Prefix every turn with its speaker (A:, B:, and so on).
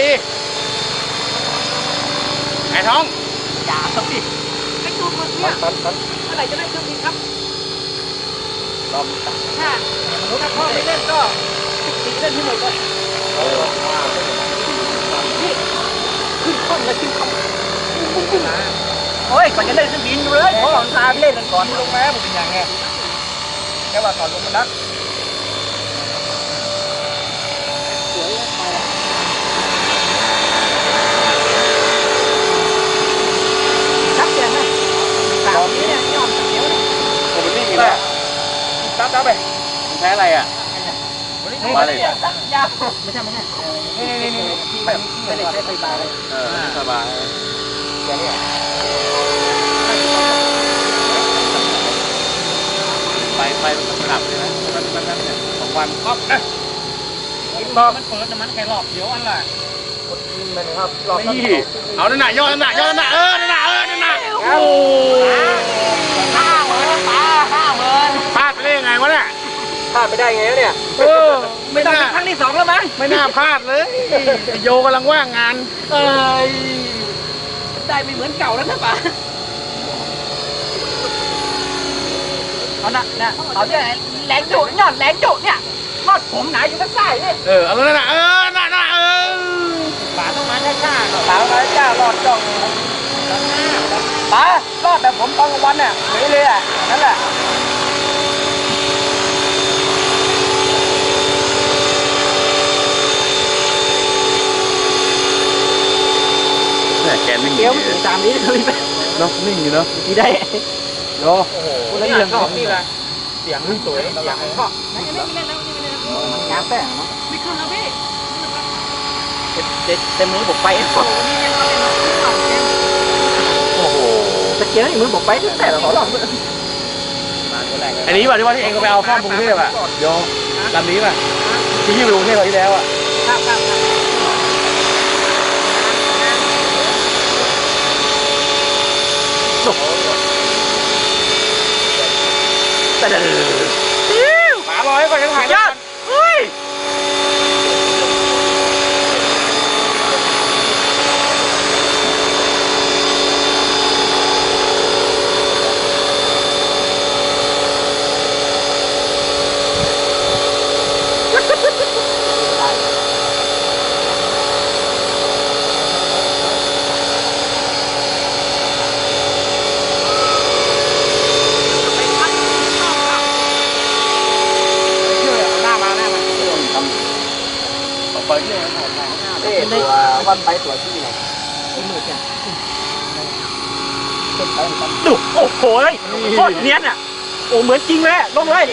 A: ดีไอ้ท้อง
B: อย่าครับพี่ไอ้ตัวมึงเนี่ย
C: ตันตัน
B: เมื่อไหร่จะได้เครื่องบินครับ
C: ลอง
B: ถ้าถ้าพ่อไม่เล่นก็ปิดเล่นที่หมดเลยพี่ขึ้นข้องเลยขึ้นข้องปุ้งปุ้งนะโอ้ยก่อนจะเล่นเครื่องบินเลยพ่อพาไปเล่นกันก่อน
C: ลงแล้วมันเป็นยังไงแค่ว่าตอนลงมันนัก
B: สวยไปชักเสียงไหมสามนี้เนี่ยยอมสักเดียวเนี่ย
A: โอ้มันนิ่งอยู่แล้ว
C: ตัดตัด ไป
A: มันแพ้อะไรอะมาเลย
B: ยาวไม่ใช่ไม่ใช่
C: นี่นี่นี่
B: ที่แบบไม่ได้ใช้ไฟฟ้าเลย
A: เออสบาย
C: แค่นี้
A: ไปไปมันสลับใช่ไหมมันมันมันเนี่ยสองวัน
C: รอบนะ
B: มันเปิดแต่มันแค่รอบเดียวอันละ
C: กดยิงไปนะครับรอบ
A: นี่เอานั่นน่ะย่อนั่นน่ะย่อนั่นน่ะเออนั่นน่ะเออนั่นน่ะโอ้
B: ห้าหมื่นปลาห้าหมื่น
A: พลาดไปได้ยังไงวะเนี่ย
C: พลาดไปได้ไงเนี่ย
A: เออ ไม่
B: ต้อง
A: น่า
B: ครั้งที่สองแล้วมั้ง
A: ไม่น่าพลาดเลยโยกำลังว่างงาน
B: เอ้ยได้ไม่เหมือนเก่าแล้วนะป๋าเอาน่ะน่ะเอาเนี่ยแรงจุยอดแรงจุเนี่ยยอดผมหนาอยู่ข้างใต้เนี่ย
A: เออเอาแล้วน่ะเออน่ะน่ะเออ
B: ป๋าต้องมาช้าๆ
C: สาวมาจ้ารอดจ้องป๋ารอดแบบผมตอนกลางวันน่ะเหนื่อยเลยอะนั่นแหละ
A: เนี่ยแกนิ่งอ
B: เดี๋ยว
A: ยู่
B: มันถึงสามนี้เลยไป
A: เนาะนิ่งอยู่เนาะ
B: กี่ได้
A: โย
C: คนละเรื่องกับนี่แหละเสียงสวยเสียงเพราะ
B: งานแต่เนาะไม่ขึ้นแล้วพี่เต็มเต็มมือผมไปเอ็นสด
A: โอ้โห
B: ตะเกียบมือผมไปตั้งแต่เราขอลอง
A: อันนี้ป่ะที่ว่าที่เองก็ไปเอาซ่อมกรุงเทพอะโยลำนี้ป่ะที่ยี่ไปกรุงเทพคราวที่แล้วอะ
B: ครับครับครับ
A: แต่เดี๋ยวหมาลอยก่อนจะถ่ายยอดเฮ้ย หน้ามาหน้ามา เปิดเรื่องถ่ายถ่ายหน้า
C: เอ้ตัววันไปตัวที่ไหน
B: มือเนี่ย
C: เป็นไปกัน
B: ดูโอ้โหเลยโคตรเนียนอะ โอ้เหมือนจริงเลยลงเลย